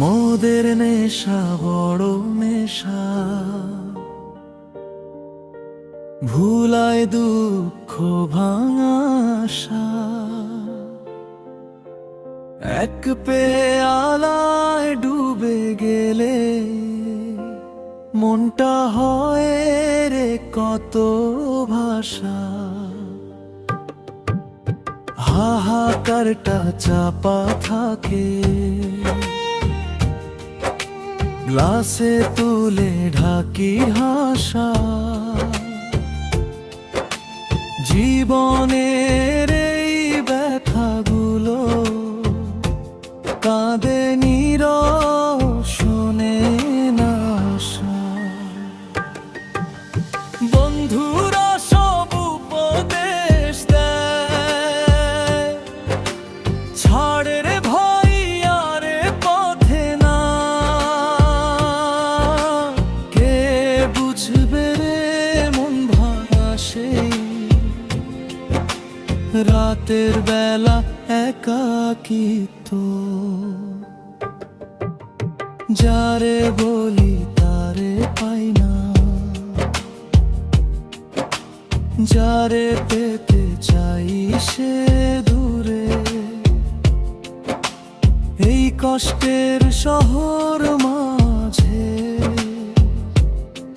মোদের নেশা, বড় নেশা। ভুলায় দুঃখ ভাঙাশা এক পেয়ালায় ডুবে গেলে মনটা হয় রে কত ভাষা। হাহাকারটা চাপা থাকে। গ্লাসে তুলে ঢাকি হাসা জীবনের রাতের বেলা একাকিত্ব। যারে বলি তারে পাই না। যারে পেতে চাই সে দূরে। এই কষ্টের শহর মাঝে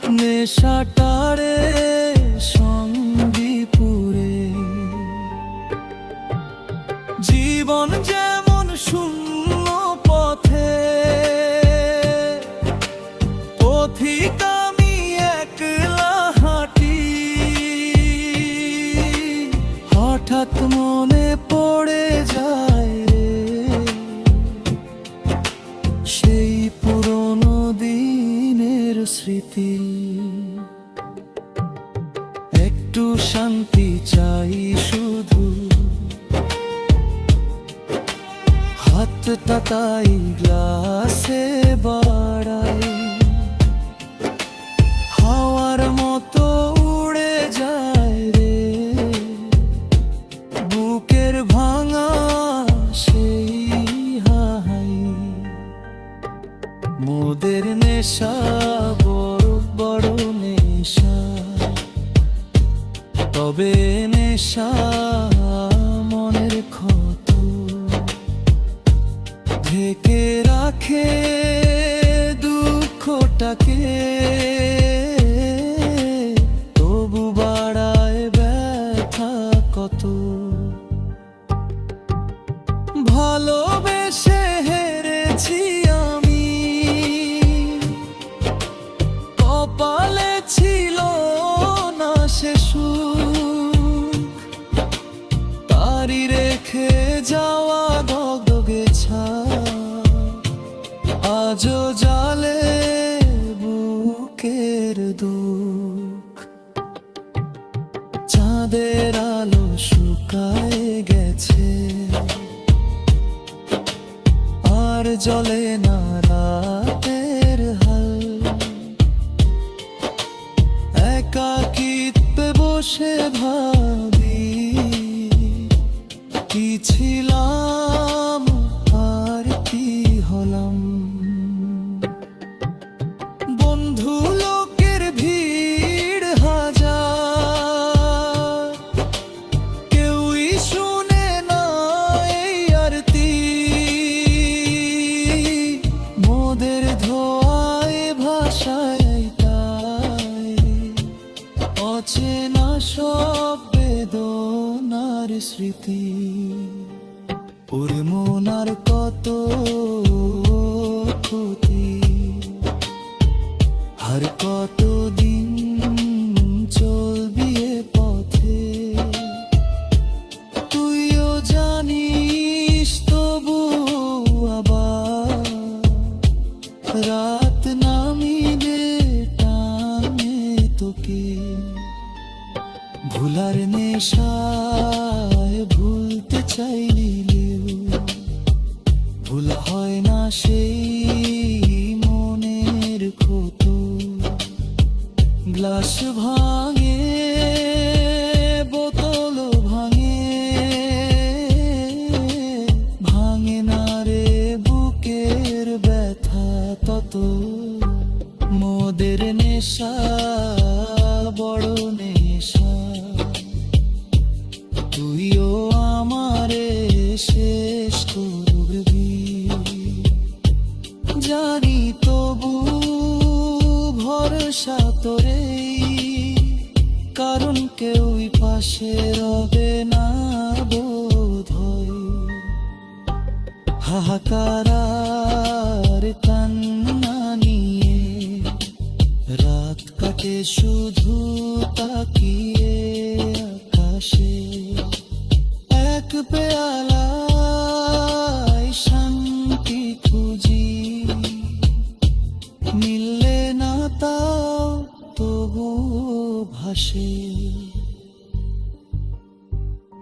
নেশাটারে স্মৃতি। একটু শান্তি চাই শুধু। হাতটা তাই গ্লাসে বাড়াই তবে নেশা মনের ক্ষত ঢেকে রাখে দুঃখটাকে। তবু বাড়ায় ব্যথা কত? ভালোবেসে রেখে যাওয়া দগদগে আজও জালে বুকের দুঃখ। চাঁদের আলো শুকায় গেছে। আর জলে না বেদনার স্মৃতি, ওরে মনার কত ক্ষতি। আর কত দিন চলবি এ পথে? তুইও জানিস তবু আবার রাত নামিলে টানে তোকে। ভুলার নেশায় ভুলতে চাইলেও ভুল হয় না সেই মনের ক্ষত। গ্লাস ভাঙে তোরে কারণ কেউই পাশে রবে না বোধ হাহাকার কান্না নিয়ে রাত কাটে শুধু তাকিয়ে আকাশে। এক পেয়ালায়